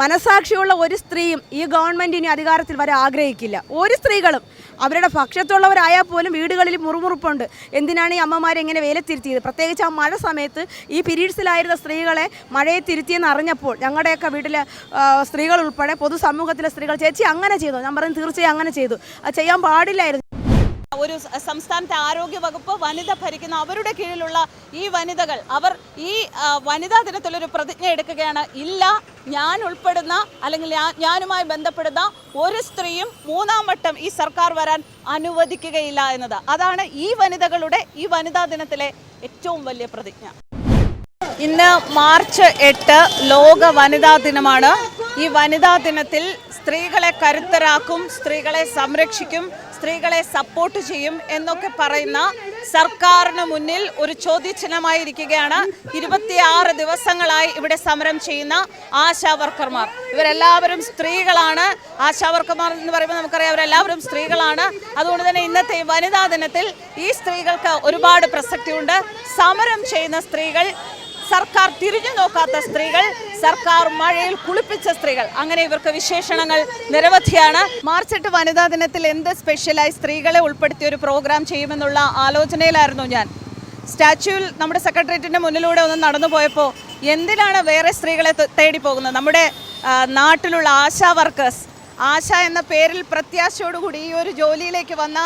മനസാക്ഷിയുള്ള ഒരു സ്ത്രീയും ഈ ഗവൺമെന്റ് ഇനി അധികാരത്തിൽ വരെ ആഗ്രഹിക്കില്ല. ഒരു സ്ത്രീകളും അവരുടെ പക്ഷത്തുള്ളവരായാൽ പോലും വീടുകളിൽ മുറുമുറുപ്പുണ്ട്. എന്തിനാണ് ഈ അമ്മമാരെ ഇങ്ങനെ വേലത്തിരുത്തിയത്? പ്രത്യേകിച്ച് ആ മഴ സമയത്ത് ഈ പീരീഡ്സിലായിരുന്ന സ്ത്രീകളെ മഴയെ തിരുത്തിയെന്ന് അറിഞ്ഞപ്പോൾ ഞങ്ങളുടെയൊക്കെ വീട്ടിലെ സ്ത്രീകൾ ഉൾപ്പെടെ പൊതുസമൂഹത്തിലെ സ്ത്രീകൾ ചേച്ചി അങ്ങനെ ചെയ്തു? ഞാൻ പറഞ്ഞു തീർച്ചയായും അങ്ങനെ ചെയ്തു. അത് ചെയ്യാൻ പാടില്ലായിരുന്നു. ഒരു സംസ്ഥാനത്തെ ആരോഗ്യ വകുപ്പ് വനിത ഭരിക്കുന്ന അവരുടെ കീഴിലുള്ള ഈ വനിതകൾ അവർ ഈ വനിതാ ദിനത്തിലൊരു പ്രതിജ്ഞ എടുക്കുകയാണ്. ഇല്ല ഞാൻ ഉൾപ്പെടുന്ന അല്ലെങ്കിൽ ഞാനുമായി ബന്ധപ്പെടുന്ന ഒരു സ്ത്രീയും മൂന്നാം വട്ടം ഈ സർക്കാർ വരാൻ അനുവദിക്കുകയില്ല എന്നത്. അതാണ് ഈ വനിതകളുടെ ഈ വനിതാ ദിനത്തിലെ ഏറ്റവും വലിയ പ്രതിജ്ഞ. ഇന്ന് മാർച്ച് എട്ട് ലോക വനിതാ ദിനമാണ്. ഈ വനിതാ ദിനത്തിൽ സ്ത്രീകളെ കരുത്തരാക്കും സ്ത്രീകളെ സംരക്ഷിക്കും സ്ത്രീകളെ സപ്പോർട്ട് ചെയ്യും എന്നൊക്കെ പറയുന്ന സർക്കാരിന് മുന്നിൽ ഒരു ചോദ്യചിഹ്നമായിരിക്കുകയാണ്. ഇരുപത്തിയാറ് ദിവസങ്ങളായി ഇവിടെ സമരം ചെയ്യുന്ന ആശാ വർക്കർമാർ. ഇവരെല്ലാവരും സ്ത്രീകളാണ്. ആശാ വർക്കർമാർ എന്ന് പറയുമ്പോൾ നമുക്കറിയാം അവരെല്ലാവരും സ്ത്രീകളാണ്. അതുകൊണ്ട് തന്നെ ഇന്നത്തെ വനിതാ ദിനത്തിൽ ഈ സ്ത്രീകൾക്ക് ഒരുപാട് പ്രസക്തിയുണ്ട്. സമരം ചെയ്യുന്ന സ്ത്രീകൾ സർക്കാർ തിരിഞ്ഞു നോക്കാത്ത സ്ത്രീകൾ സർക്കാർ മഴയിൽ കുളിപ്പിച്ച സ്ത്രീകൾ. അങ്ങനെ ഇവർക്ക് വിശേഷണങ്ങൾ നിരവധിയാണ്. മാർച്ച് എട്ട് വനിതാ ദിനത്തിൽ എന്ത് സ്പെഷ്യലായി സ്ത്രീകളെ ഉൾപ്പെടുത്തിയ ഒരു പ്രോഗ്രാം ചെയ്യുമെന്നുള്ള ആലോചനയിലായിരുന്നു ഞാൻ. സ്റ്റാച്യൂവിൽ നമ്മുടെ സെക്രട്ടേറിയറ്റിന്റെ മുന്നിലൂടെ ഒന്ന് നടന്നു പോയപ്പോൾ എന്തിനാണ് വേറെ സ്ത്രീകളെ തേടി പോകുന്നത് നമ്മുടെ നാട്ടിലുള്ള ആശാ വർക്കേഴ്സ് ആശ എന്ന പേരിൽ പ്രത്യാശയോടുകൂടി ഈ ഒരു ജോലിയിലേക്ക് വന്ന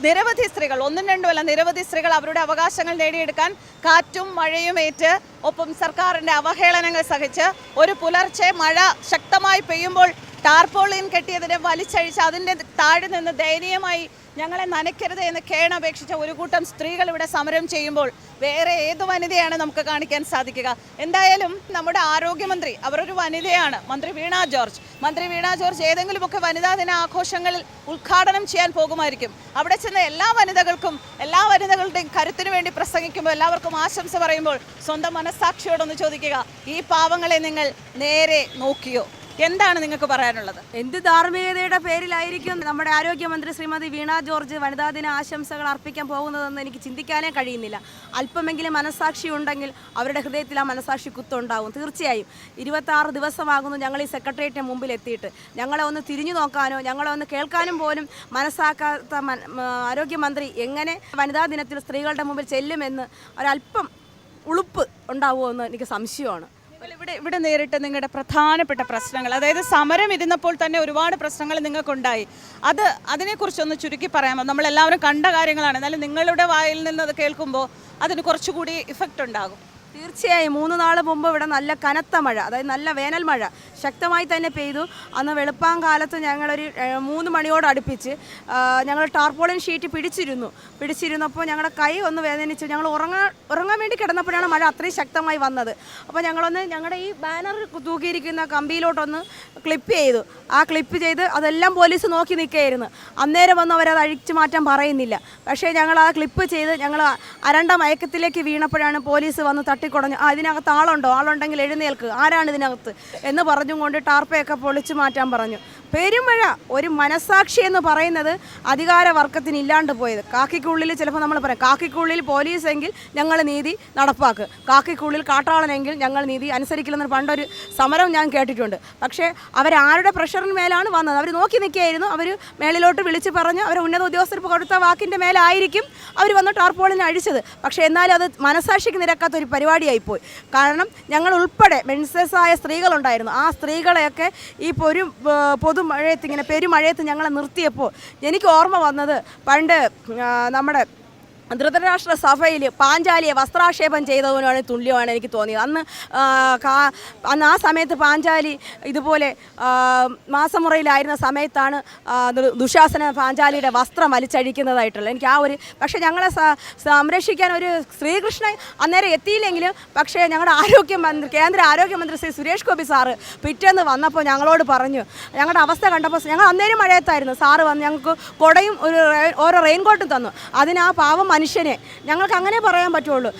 നിരവധി സ്ത്രീകൾ ഒന്നും രണ്ടും അല്ല നിരവധി സ്ത്രീകൾ അവരുടെ അവകാശങ്ങൾ നേടിയെടുക്കാൻ കാറ്റും മഴയും ഏറ്റ് ഒപ്പം സർക്കാരിന്റെ അവഹേളനങ്ങൾ സഹിച്ച് ഒരു പുലർച്ചെ മഴ ശക്തമായി പെയ്യുമ്പോൾ ടാർപോളിൻ കെട്ടിയതിനെ വലിച്ചഴിച്ച് അതിന്റെ താഴെ നിന്ന് ദയനീയമായി ഞങ്ങളെ നനയ്ക്കരുത് എന്ന് കേണപേക്ഷിച്ച ഒരു കൂട്ടം സ്ത്രീകൾ ഇവിടെ സമരം ചെയ്യുമ്പോൾ വേറെ ഏത് വനിതയാണ് നമുക്ക് കാണിക്കാൻ സാധിക്കുക? എന്തായാലും നമ്മുടെ ആരോഗ്യമന്ത്രി അവരൊരു വനിതയാണ്. മന്ത്രി വീണ ജോർജ്. മന്ത്രി വീണ ജോർജ് ഏതെങ്കിലുമൊക്കെ വനിതാ ദിന ആഘോഷങ്ങളിൽ ഉദ്ഘാടനം ചെയ്യാൻ പോകുമായിരിക്കും. അവിടെ ചെന്ന എല്ലാ വനിതകൾക്കും എല്ലാ വനിതകളുടെയും കരുത്തിനു വേണ്ടി പ്രസംഗിക്കുമ്പോൾ എല്ലാവർക്കും ആശംസ പറയുമ്പോൾ സ്വന്തം മനസ്സാക്ഷിയോടൊന്ന് ചോദിക്കുക ഈ പാവങ്ങളെ നിങ്ങൾ നേരെ നോക്കിയോ? എന്താണ് നിങ്ങൾക്ക് പറയാനുള്ളത്? എന്ത് ധാർമ്മികതയുടെ പേരിലായിരിക്കും നമ്മുടെ ആരോഗ്യമന്ത്രി ശ്രീമതി വീണ ജോർജ് വനിതാ ദിന ആശംസകൾ അർപ്പിക്കാൻ പോകുന്നതെന്ന് എനിക്ക് ചിന്തിക്കാനേ കഴിയുന്നില്ല. അല്പമെങ്കിലും മനസാക്ഷി ഉണ്ടെങ്കിൽ അവരുടെ ഹൃദയത്തിൽ ആ മനസാക്ഷി കുത്തുണ്ടാവും. തീർച്ചയായും ഇരുപത്താറ് ദിവസമാകുന്നു ഞങ്ങൾ ഈ സെക്രട്ടേറിയറ്റിന് മുമ്പിൽ എത്തിയിട്ട്. ഞങ്ങളെ ഒന്ന് തിരിഞ്ഞു നോക്കാനോ ഞങ്ങളെ ഒന്ന് കേൾക്കാനും പോലും മനസ്സാക്കാത്ത ആരോഗ്യമന്ത്രി എങ്ങനെ വനിതാ ദിനത്തിൽ സ്ത്രീകളുടെ മുമ്പിൽ ചെല്ലുമെന്ന് ഒരല്പം ഉളുപ്പ് ഉണ്ടാവുമോ എന്ന് എനിക്ക് സംശയമാണ്. ഇവിടെ ഇവിടെ നേരിട്ട് നിങ്ങളുടെ പ്രധാനപ്പെട്ട പ്രശ്നങ്ങൾ അതായത് സമരം ഇരുന്നപ്പോൾ തന്നെ ഒരുപാട് പ്രശ്നങ്ങൾ നിങ്ങൾക്കുണ്ടായി. അത് അതിനെക്കുറിച്ചൊന്ന് ചുരുക്കി പറയാമോ നമ്മൾ എല്ലാവരും കണ്ട കാര്യങ്ങളാണ്. എന്നാലും നിങ്ങളുടെ വായിൽ നിന്ന് അത് കേൾക്കുമ്പോൾ അതിന് കുറച്ചുകൂടി ഇഫക്റ്റ് ഉണ്ടാകും. തീർച്ചയായും മൂന്ന് നാൾ മുമ്പ് ഇവിടെ നല്ല കനത്ത മഴ അതായത് നല്ല വേനൽ മഴ ശക്തമായി തന്നെ പെയ്തു. അന്ന് വെളുപ്പാങ്കാലത്ത് ഞങ്ങളൊരു മൂന്ന് മണിയോട് അടുപ്പിച്ച് ഞങ്ങൾ ടാർപോളിൻ ഷീറ്റ് പിടിച്ചിരുന്നു. പിടിച്ചിരുന്നപ്പോൾ ഞങ്ങളുടെ കൈ ഒന്ന് വേദനിച്ചു ഞങ്ങൾ ഉറങ്ങാൻ ഉറങ്ങാൻ വേണ്ടി കിടന്നപ്പോഴാണ് മഴ അത്രയും ശക്തമായി വന്നത്. അപ്പോൾ ഞങ്ങളൊന്ന് ഞങ്ങളുടെ ഈ ബാനർ തൂക്കിയിരിക്കുന്ന കമ്പിയിലോട്ടൊന്ന് ക്ലിപ്പ് ചെയ്തു. ആ ക്ലിപ്പ് ചെയ്ത് അതെല്ലാം പോലീസ് നോക്കി നിൽക്കുകയായിരുന്നു. അന്നേരം വന്ന് അവരത് അഴിച്ചു മാറ്റാൻ പറയുന്നില്ല. പക്ഷേ ഞങ്ങൾ ആ ക്ലിപ്പ് ചെയ്ത് ഞങ്ങൾ അരണ്ട മയക്കത്തിലേക്ക് വീണപ്പോഴാണ് പോലീസ് വന്ന് തട്ടിക്കുടഞ്ഞു ഇതിനകത്ത് ആളുണ്ടോ? ആളുണ്ടെങ്കിൽ എഴുന്നേൽക്ക്. ആരാണ് ഇതിനകത്ത്? എന്ന് പറഞ്ഞും കൊണ്ട് ടാർപ്പയൊക്കെ പൊളിച്ചു മാറ്റാൻ പറഞ്ഞു. പെരുമഴ ഒരു മനസാക്ഷി എന്ന് പറയുന്നത് അധികാര വർക്കത്തിന് ഇല്ലാണ്ട് പോയത്. കാക്കിക്കുള്ളിൽ ചിലപ്പോൾ നമ്മൾ പറയാം കാക്കിക്കുള്ളിൽ പോലീസ് എങ്കിൽ ഞങ്ങൾ നീതി നടപ്പാക്കുക കാക്കിക്കുള്ളിൽ കാട്ടാളനെങ്കിൽ ഞങ്ങൾ നീതി അനുസരിക്കില്ലെന്ന് പണ്ടൊരു സമരം ഞാൻ കേട്ടിട്ടുണ്ട്. പക്ഷേ അവരാരുടെ പ്രഷറിന് മേലാണ് വന്നത്. അവർ നോക്കി നിൽക്കുകയായിരുന്നു. അവർ മേളിലോട്ട് വിളിച്ച് പറഞ്ഞ് അവർ ഉന്നത ഉദ്യോഗസ്ഥർ കൊടുത്ത വാക്കിന്റെ മേലായിരിക്കും അവർ വന്ന് ടാർപോളിനെ അഴിച്ചത്. പക്ഷേ എന്നാലും അത് മനസാക്ഷിക്ക് നിരക്കാത്ത ഒരു പരിപാടിയായിപ്പോയി. കാരണം ഞങ്ങൾ ഉൾപ്പെടെ മെൻസസ് ആയ സ്ത്രീകളുണ്ടായിരുന്നു. ആ സ്ത്രീകളെയൊക്കെ ഈ പൊരു ഏർ പൊതുമഴയത്ത് ഇങ്ങനെ പെരുമഴയത്ത് ഞങ്ങളെ നിർത്തിയപ്പോൾ എനിക്ക് ഓർമ്മ വന്നത് പണ്ട് നമ്മുടെ ധൃതരാഷ്ട്ര സഭയിൽ പാഞ്ചാലിയെ വസ്ത്രാക്ഷേപം ചെയ്തവനാണ് തുല്യമാണ് എനിക്ക് തോന്നിയത്. അന്ന് അന്ന് ആ സമയത്ത് പാഞ്ചാലി ഇതുപോലെ മാസമുറയിലായിരുന്ന സമയത്താണ് ദുശാസന പാഞ്ചാലിയുടെ വസ്ത്രം വലിച്ചഴിക്കുന്നതായിട്ടുള്ളത്. എനിക്ക് ആ ഒരു പക്ഷേ ഞങ്ങളെ സംരക്ഷിക്കാൻ ഒരു ശ്രീകൃഷ്ണൻ അന്നേരം എത്തിയില്ലെങ്കിലും പക്ഷേ ഞങ്ങളുടെ ആരോഗ്യമന്ത്രി കേന്ദ്ര ആരോഗ്യമന്ത്രി ശ്രീ സുരേഷ് ഗോപി സാറ് പിറ്റേന്ന് വന്നപ്പോൾ ഞങ്ങളോട് പറഞ്ഞു. ഞങ്ങളുടെ അവസ്ഥ കണ്ടപ്പോൾ ഞങ്ങൾ അന്നേരം മഴയത്തായിരുന്നു. സാറ് വന്ന് ഞങ്ങൾക്ക് കുടയും ഒരു ഓരോ റെയിൻകോട്ടും തന്നു. അതിന് ആ പാവം മനുഷ്യനെ. ഞങ്ങൾക്ക് അങ്ങനെ പറയാൻ പറ്റുള്ളൂ.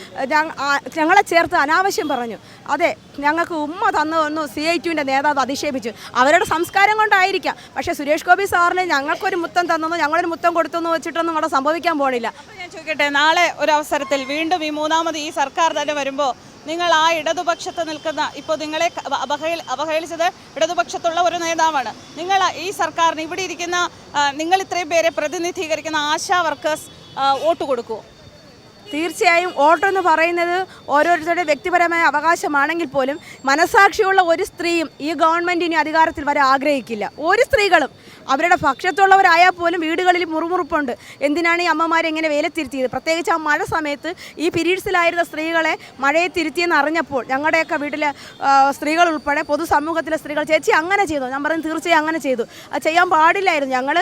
ഞങ്ങളെ ചേർത്ത് അനാവശ്യം പറഞ്ഞു. അതെ ഞങ്ങൾക്ക് ഉമ്മ തന്നു ഒന്ന് സി ഐ ടുവിന്റെ നേതാവ് അധിക്ഷേപിച്ചു. അവരുടെ സംസ്കാരം കൊണ്ടായിരിക്കാം. പക്ഷേ സുരേഷ് ഗോപി സാറിന് ഞങ്ങൾക്കൊരു മുത്തം തന്നെന്നോ ഞങ്ങളൊരു മുത്തം കൊടുത്തെന്ന് വെച്ചിട്ടൊന്നും അവിടെ സംഭവിക്കാൻ പോണില്ല. ഞാൻ ചോദിക്കട്ടെ നാളെ ഒരു അവസരത്തിൽ വീണ്ടും ഈ മൂന്നാമത് ഈ സർക്കാർ തന്നെ വരുമ്പോൾ നിങ്ങൾ ആ ഇടതുപക്ഷത്ത് നിൽക്കുന്ന ഇപ്പോൾ നിങ്ങളെ അവഹേ അവഹേളിച്ചത് ഇടതുപക്ഷത്തുള്ള ഒരു നേതാവാണ്. നിങ്ങൾ ഈ സർക്കാരിന് ഇവിടെ ഇരിക്കുന്ന നിങ്ങൾ ഇത്രയും പേരെ പ്രതിനിധീകരിക്കുന്ന ആശാ വർക്കേഴ്സ് വോട്ട് കൊടുക്കുമോ തീർച്ചയായും വോട്ട് എന്ന് പറയുന്നത് ഓരോരുത്തരുടെ വ്യക്തിപരമായ അവകാശമാണെങ്കിൽ പോലും മനസാക്ഷിയുള്ള ഒരു സ്ത്രീയും ഈ ഗവൺമെന്റ് ഇനി അധികാരത്തിൽ വരെ ആഗ്രഹിക്കില്ല. ഒരു സ്ത്രീകളും അവരുടെ പക്ഷത്തുള്ളവരായാൽ പോലും വീടുകളിൽ മുറുമുറുപ്പുണ്ട്. എന്തിനാണ് ഈ അമ്മമാരെ വേല വേലത്തിരുത്തിയത്? പ്രത്യേകിച്ച് ആ മഴ സമയത്ത് ഈ പീരീഡ്സിലായിരുന്ന സ്ത്രീകളെ മഴയെ തിരുത്തിയെന്ന് അറിഞ്ഞപ്പോൾ ഞങ്ങളുടെയൊക്കെ വീട്ടിലെ സ്ത്രീകൾ ഉൾപ്പെടെ പൊതുസമൂഹത്തിലെ സ്ത്രീകൾ ചേച്ചി അങ്ങനെ ചെയ്തു? ഞാൻ പറഞ്ഞു തീർച്ചയായും അങ്ങനെ ചെയ്തു. അത് ചെയ്യാൻ പാടില്ലായിരുന്നു. ഞങ്ങൾ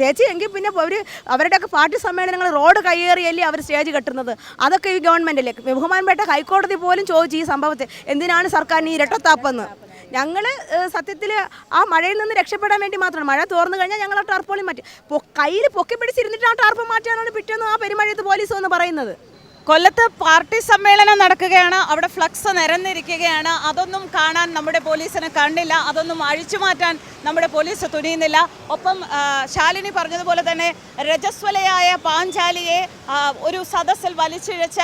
ചേച്ചി എങ്കിൽ പിന്നെ അവർ അവരുടെയൊക്കെ പാർട്ടി സമ്മേളനങ്ങൾ റോഡ് കയ്യേറിയല്ലേ അവർ സ്റ്റേജ് കെട്ടുന്നത്. അതൊക്കെ ഈ ഗവൺമെന്റിലേക്ക് ബഹുമാനപ്പെട്ട ഹൈക്കോടതി പോലും ചോദിച്ചു ഈ സംഭവത്തെ. എന്തിനാണ് സർക്കാരിന് ഈ ഇരട്ടത്താപ്പെന്ന്? ഞങ്ങൾ സത്യത്തിൽ ആ മഴയിൽ നിന്ന് രക്ഷപ്പെടാൻ വേണ്ടി മാത്രമാണ്. മഴ തോർന്നു കഴിഞ്ഞാൽ ഞങ്ങൾ ആ ടാർപ്പോളി മാറ്റി. കയ്യിൽ പൊക്കി പിടിച്ചിരുന്നിട്ട് ആ ടാർപ്പ് മാറ്റാനാണ് പിറ്റേന്ന് ആ പെരുമഴയത്ത് പോലീസ് എന്ന് പറയുന്നത്. കൊല്ലത്ത് പാർട്ടി സമ്മേളനം നടക്കുകയാണ്. അവിടെ ഫ്ലക്സ് നിരന്നിരിക്കുകയാണ്. അതൊന്നും കാണാൻ നമ്മുടെ പോലീസിന് കണ്ടില്ല അതൊന്നും അഴിച്ചു മാറ്റാൻ നമ്മുടെ പോലീസ് തുനിയുന്നില്ല. ഒപ്പം ശാലിനി പറഞ്ഞതുപോലെ തന്നെ രജസ്വലയായ പാഞ്ചാലിയെ ഒരു സദസ്സിൽ വലിച്ചിഴച്ച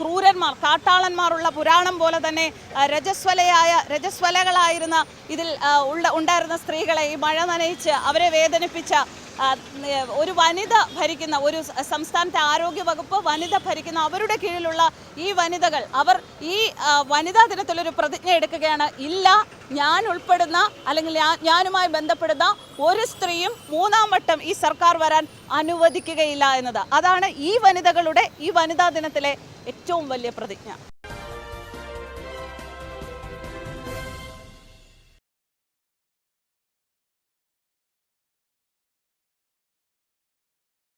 ക്രൂരന്മാർ കാട്ടാളന്മാരുള്ള പുരാണം പോലെ തന്നെ രജസ്വലയായ രജസ്വലകളായിരുന്ന ഇതിൽ ഉള്ള ഉണ്ടായിരുന്ന സ്ത്രീകളെ ഈ മഴ നനയിച്ച് അവരെ വേദനിപ്പിച്ച ഒരു വനിത ഭരിക്കുന്ന ഒരു സംസ്ഥാനത്തെ ആരോഗ്യ വകുപ്പ് വനിത ഭരിക്കുന്ന അവരുടെ കീഴിലുള്ള ഈ വനിതകൾ അവർ ഈ വനിതാ ദിനത്തിലൊരു പ്രതിജ്ഞ എടുക്കുകയാണ്. ഇല്ല ഞാൻ ഉൾപ്പെടുന്ന അല്ലെങ്കിൽ ഞാനുമായി ബന്ധപ്പെടുന്ന ഒരു സ്ത്രീയും മൂന്നാം വട്ടം ഈ സർക്കാർ വരാൻ അനുവദിക്കുകയില്ല എന്നത്. അതാണ് ഈ വനിതകളുടെ ഈ വനിതാ ദിനത്തിലെ ഏറ്റവും വലിയ പ്രതിജ്ഞ.